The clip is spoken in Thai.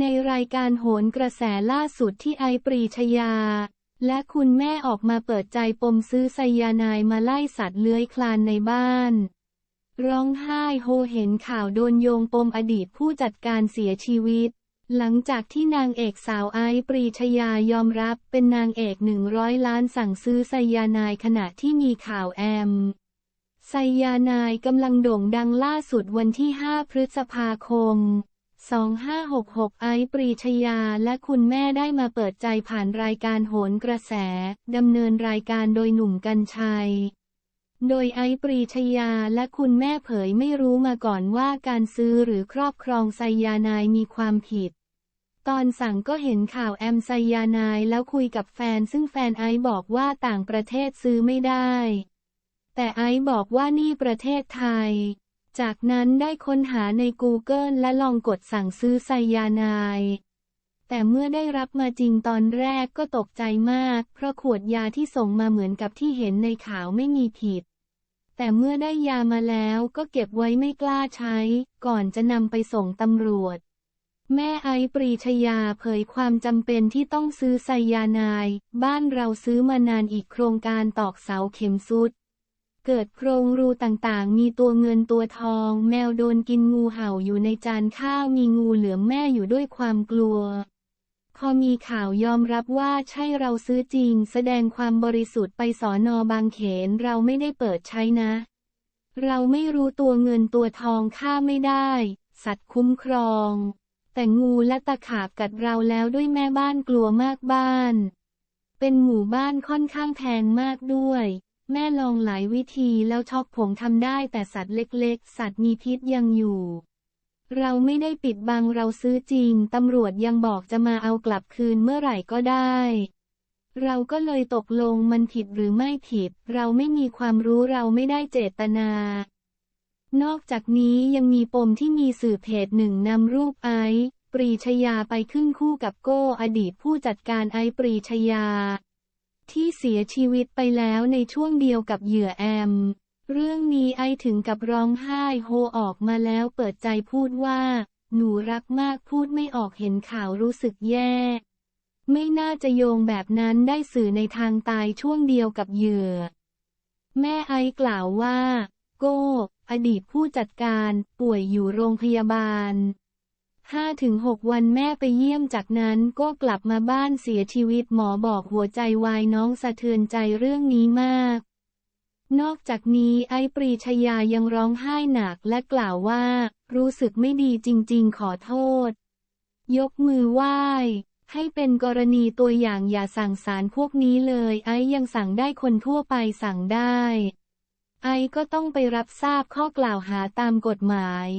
ในรายการโหนกระแสล่าสุดที่ไอปรีชยา และคุณแม่ออกมาเปิดใจปมซื้อไซยานายมาไล่สัตว์เลื้อยคลานในบ้าน ร้องไห้โฮเห็นข่าวโดนโยงปมอดีตผู้จัดการเสียชีวิต หลังจากที่นางเอกสาวไอปรีชยายอมรับเป็นนางเอกหนึ่งร้อยล้านสั่งซื้อไซยานายขณะที่มีข่าวแอมไซยานายกำลังโด่งดังล่าสุดวันที่ 5 พฤษภาคม 2566 ไอซ์ปรีชยาและคุณแม่ได้มาเปิดใจผ่านรายการโหนกระแส ดำเนินรายการโดยหนุ่มกัญชัย โดยไอซ์ปรีชยาและคุณแม่เผยไม่รู้มาก่อนว่าการซื้อหรือครอบครองไซยาไนายมีความผิด ตอนสั่งก็เห็นข่าวแอมไซยาไนายแล้วคุยกับแฟนซึ่งแฟนไอซ์บอกว่าต่างประเทศซื้อไม่ได้ แต่ไอซ์บอกว่านี่ประเทศไทย จากนั้นได้ค้นหาใน Google และลองกดสั่งซื้อไซยาไนาย แต่เมื่อได้รับมาจริงตอนแรกก็ตกใจมาก เพราะขวดยาที่ส่งมาเหมือนกับที่เห็นในข่าวไม่มีผิด แต่เมื่อได้ยามาแล้วก็เก็บไว้ไม่กล้าใช้ ก่อนจะนำไปส่งตำรวจ แม่ไอปรีชยาเผยความจำเป็นที่ต้องซื้อไซยาไนาย บ้านเราซื้อมานานอีกโครงการตอกเสาเข็มซุด เกิดโพรงรูต่างๆ มีตัวเงินตัวทอง แมวโดนกินงูเห่าอยู่ในจานข้าวมีงูเหลือมแม่อยู่ด้วยความกลัว พอมีข่าวยอมรับว่าใช่เราซื้อจริง แสดงความบริสุทธิ์ไปสอนอบางเขนเราไม่ได้เปิดใช้นะ เราไม่รู้ตัวเงินตัวทองฆ่าไม่ได้ สัตว์คุ้มครอง แต่งูและตะขาบกัดเราแล้วด้วยแม่บ้านกลัวมากบ้าน เป็นหมู่บ้านค่อนข้างแพงมากด้วย แม่ลองหลายวิธีแล้วช็อกผงทำได้แต่สัตว์เล็กๆ สัตว์มีพิษยังอยู่ เราไม่ได้ปิดบังเราซื้อจริง ตำรวจยังบอกจะมาเอากลับคืนเมื่อไหร่ก็ได้ เราก็เลยตกลงมันผิดหรือไม่ผิด เราไม่มีความรู้เราไม่ได้เจตนา นอกจากนี้ยังมีปมที่มีสื่อเพจหนึ่งนำรูปไอซ์ปรีชยาไปขึ้นคู่กับโก้อดีตผู้จัดการไอซ์ปรีชยา ที่เสียชีวิตไปแล้วในช่วงเดียวกับเหยื่อแอม เรื่องนี้ไอถึงกับร้องไห้โฮออกมาแล้วเปิดใจพูดว่า หนูรักมากพูดไม่ออกเห็นข่าวรู้สึกแย่ ไม่น่าจะโยงแบบนั้นได้สื่อในทางตายช่วงเดียวกับเหยื่อ แม่ไอกล่าวว่า โก้ อดีตผู้จัดการป่วยอยู่โรงพยาบาล 5-6 วันแม่ไปเยี่ยมจากนั้นก็กลับมาบ้านเสียชีวิตหมอบอกหัวใจวายน้องสะเทือนใจเรื่องนี้มาก นอกจากนี้ไอปรีชยายังร้องไห้หนักและกล่าวว่า รู้สึกไม่ดีจริงๆ ขอโทษ ยกมือไหว้ ให้เป็นกรณีตัวอย่างอย่าสั่งสารพวกนี้เลย ไอยังสั่งได้คนทั่วไปสั่งได้ ไอก็ต้องไปรับทราบข้อกล่าวหาตามกฎหมาย